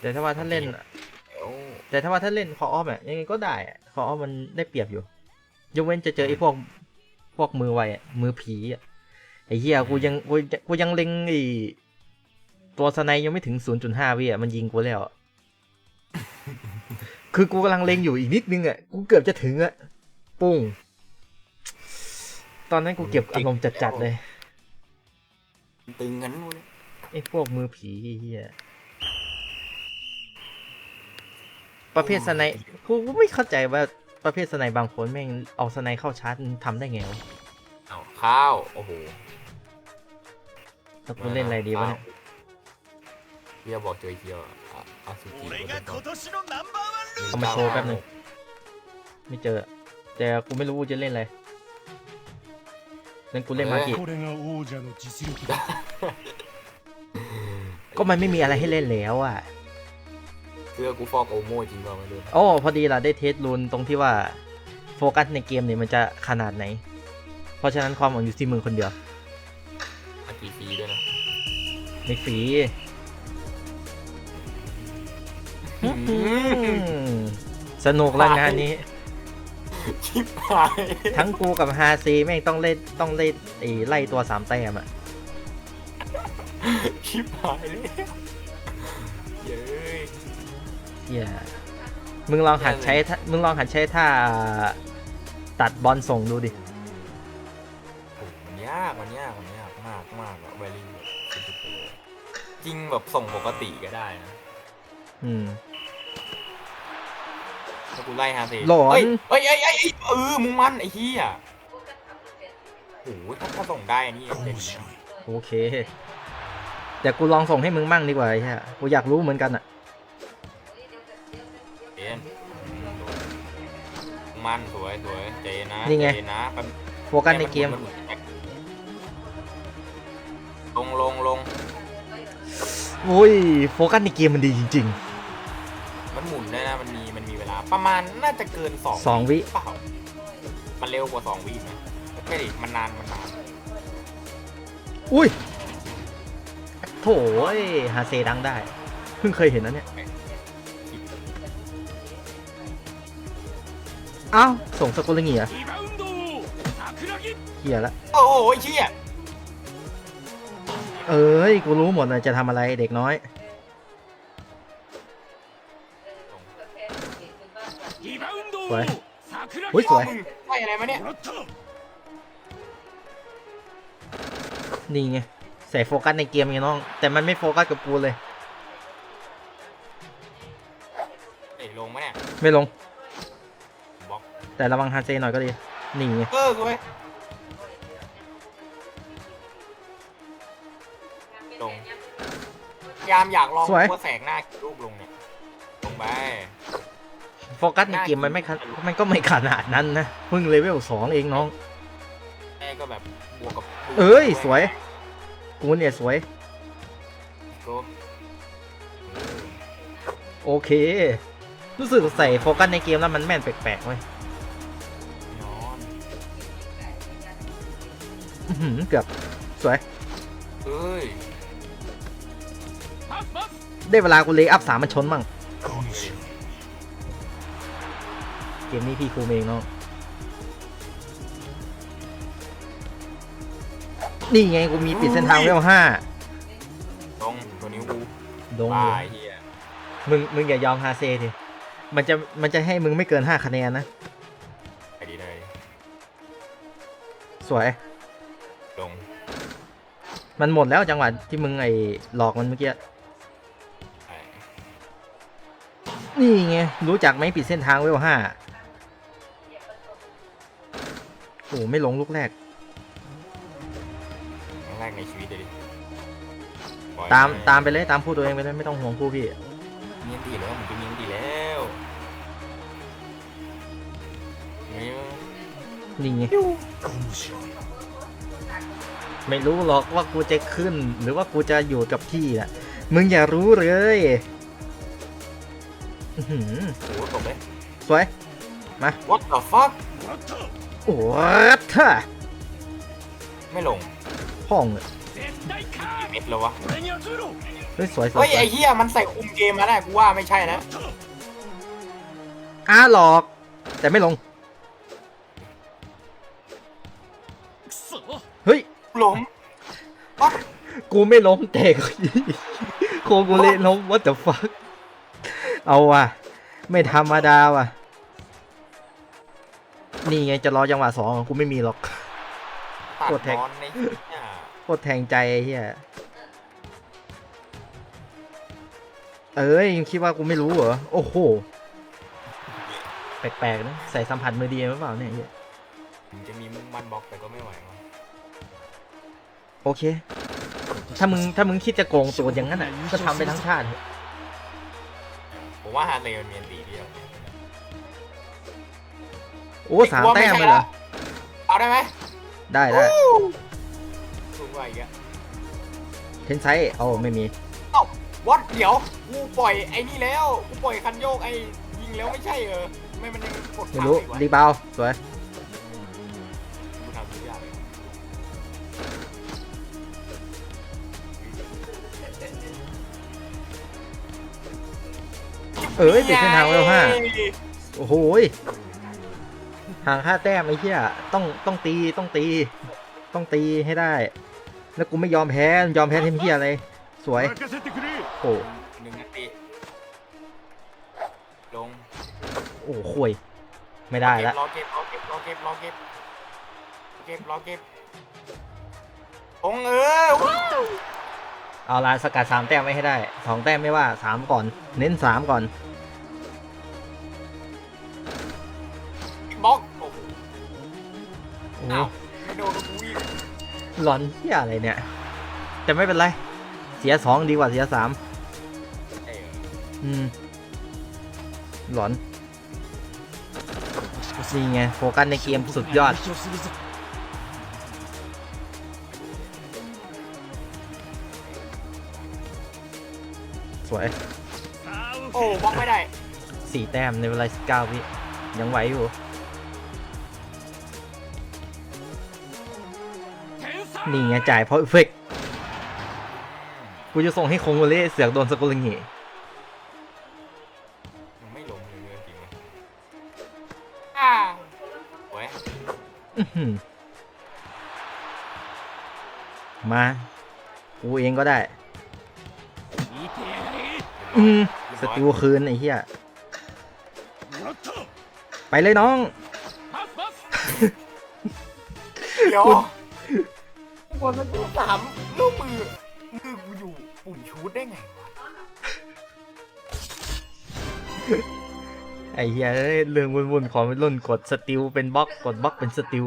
แต่ถ้าว่าถ้าเล่นเดี๋ยวแต่ถ้าว่าถ้าเล่นคอออฟอะยังไงก็ได้อะคอออฟมันได้เปรียบอยู่ยกเว้นจะเจอไอ้พวกพวกมือไวอะมือผีอะไอ้เหี้ยกูยังกูกูยังเล็งไอ้ตัวสไนยังไม่ถึง 0.5วิอะมันยิงกูแล้วอะคือกูกำลังเล็งอยู่อีกนิดนึงอะกูเกือบจะถึงอะปุ้งตอนนั้นกูเก็บอารมณ์จัดๆเลย ตึงงั้นวะเนี่ยไอ้พวกมือผีเฮีย ประเภทสไนกูไม่เข้าใจว่าประเภทสไนบางคนแม่งเอาสไนเข้าชาร์จทำได้ไงวะเอาข้าว โอ้โหแล้วกูเล่นอะไรดีวะเนี่ยเบียบอกเจอเกียวออาสุจิเอามาโชว์แป๊บหนึ่งไม่เจอ แต่กูไม่รู้จะเล่นอะไรนั่นกูเล่นมากี่ก็มันไม่มีอะไรให้เล่นแล้วอะ สื้อกูฟอกโอโม่จริงเปล่าไม่รู้โอ้พอดีล่ะได้เทสรูนตรงที่ว่าโฟกัสในเกมเนี่ยมันจะขนาดไหน เพราะฉะนั้นความหวังอยู่ที่มึงคนเดียวอากีฟีด้วยนะในฝีอืมสนุกแล้วงานนี้ ชิบหายทั้งกูกับฮาซีแม่งต้องเล่นต้องเล่นไอ้ไล่ตัวสามแต้มอะชิบหายเลยเย้ย เฮียมึงลองหัดใช้ท่ามึงลองหัดใช้ท่าตัดบอลส่งดูดิ โอ้มันยากมันยากมันยากมากมากอะเวลี่จริงแบบส่งปกติก็ได้นะ อืม ถ้ากูไล่ฮาเซหลอน เฮ้ยเฮ้ยเฮ้ยเฮ้ยเฮ้ยเออมึงมันไอ้เหี้ยโอ้โหถ้าถ้าส่งได้อันนี่จะดีนะโอเค แต่กูลองส่งให้มึงมั่งดีกว่าไอ้เฮียกูอยากรู้เหมือนกันอะ มันสวยสวยเจนนะนี่ไง เจนนะแป๊บโฟกัสในเกมลงลงลงอุ้ย โฟกัสในเกมมันดีจริง มันหมุนได้นะมันมีมันมีเวลา ประมาณน่าจะเกินสองสองวิ เปล่ามันเร็วกว่าสองวิไหมไม่ดิมันนานมันนานๆ อุ้ย โถ่เอ้ยฮาเซดังได้ เพิ่งเคยเห็นนะเนี่ยเอ้าวส่งสกุลเงียเฮียละโอ้โหเชี่ยเอ้ยกูรู้หมดนลยจะทำอะไรเด็กน้อยสวยอุ้ยสวยไช่อะไรมาเนี่ยนี่ไงใส่โฟกัสในเกมไงน้อง แต่มันไม่โฟกัสกับกูเลยไม่ลงมาเนี่ยไม่ลง แต่ระวังฮาเซหน่อยก็ดีนี่ไงเออสวยลงพยายามอยากลองสวย ว่าแสงหน้ากี่รูปลงเนี่ยลงไป โฟกัสในเกมมันไม่ขนมันก็ไม่ขนาดนั้นนะเพิ่งเลเวลสองเองน้อง แม่ก็แบบบวกกับเอ้ยสวย กูเนี่ยสวยโก้โอเค รู้สึกใส่โฟกัสในเกมแล้วมันแม่นแปลกๆเว้ย เกือบสวย เอ้ยได้เวลากูเลย์อัพสามมันชนมั่ง เกมนี้พี่คูมเองเนาะนี่ไงกูมีปิดเส้นทางเวลห้าตรงตัวนิ้วกูดงเลบ้ายดีมึงมึงอย่ายอมฮาเซ่ทีมันจะมันจะให้มึงไม่เกินห้าคะแนนนะ ไปดีได้สวย มันหมดแล้วจังหวะที่มึงไอ้หลอกมันเมื่อกี้ นี่ไง รู้จักไหมปิดเส้นทางเวลห้าโอ้ไม่ลงลูกแรก ครั้แรกในชีวิตเลยตามตามไปเลยตามพูดตัวเองไปเลยไม่ต้องห่วงผู้พี่ เนียนดีแล้วผมจนเนียนดีแล้วนี่ไง ไม่รู้หรอกว่ากูจะขึ้น หรือว่ากูจะอยู่กับที่นะมึงอย่ารู้เลยหือโอ้โหตกไมสวย What the fuck โอ้เธอไม่ลงพ่องเลยอเม็ดแล้ววะ เฮ้ยสวยสวยไอ้เฮียมันใส่คุมเกมมาได้กูว่าไม่ใช่นะ อ้าหลอก แต่ไม่ลง เฮ้ย ลงวัดกูไม่ล้มแต่กูโคกูเละล้ม what the fuck เอาว่ะ ไม่ธรรมดาว่ะ นี่ไงจะรอจังหวะสองกูไม่มีหรอกตัดกดแท็กนอนในเนี่ยโคตรแทงใจไอ้เฮียเอ้ยยังคิดว่ากูไม่รู้เหรอ โอ้โห แปลกๆนะ ใส่สัมผัสมือดีหรือเปล่าเนี่ยไอ้เหี้ยมันจะมีมุมมันบล็อกแต่ก็ไม่ไหวว่ะ โอเค ถ้ามึงถ้ามึงคิดจะโกงตัวอย่างนั้นอะก็ทำไปทั้งชาติเถอะผมว่าฮาร์เลย์มันมีอันตีเดียวโอ้สามแต้มเลยเหรอ เอาได้ไหมได้ได้สูงกว่าอีกอะเทนไซส์เอาไม่มีเอ้าวัดเดี๋ยวกูปล่อยไอ้นี่แล้วกูปล่อยคันโยกไอ้ยิงแล้วไม่ใช่เออไม่มันยังกดไม่ค้างรู้อีกวะรีบาวด์สวย เอ้ยติดเส้นทางแล้วฮะโอ้โหห่างห้าแต้มไอ้เหี้ยต้องต้องตีต้องตี ต้องตีให้ได้ แล้วกูไม่ยอมแพ้ยอมแพ้เทีมเหี้ยอะไรสวยโอ้หนึ่งนาทีลงโอ้ข่ยไม่ได้ละรอเก็บรอเก็บรอเก็บรอเก็บเก็บรอเก็บองเออเอาลาสกัดสามแต้มไม่ให้ได้สองแต้มไม่ว่าสามก่อน เน้นสามก่อน หลอนเที่ยอะไรเนี่ย แต่ไม่เป็นไร เสียสองดีกว่าเสียสามอืม หลอนนี่ไงโฟกัสในเกมสุดยอด สวยโอ้บล็อกไม่ได้สี่แต้มในเวลาสิบเก้าวิยังไหวอยู่ นี่ไงจ่ายเพราะเอฟเฟกกูจะส่งให้คงวเล่เสือกโดนสกุลเงีมันไม่หลงเลยจริงไหมอ่าโว้ยมา กูเองก็ได้ อืมสติวคืนไอ้เหี้ย ไปเลยน้อง เดี๋ยว บอลมันดูสามลูกมือมือกูอยู่ปุ่มชูดได้ไงวะไอ้เหี้ยเอ้ยเรื่องวุ่นๆของรุ่นกดสติลเป็นบล็อกกดบล็อกเป็นสติล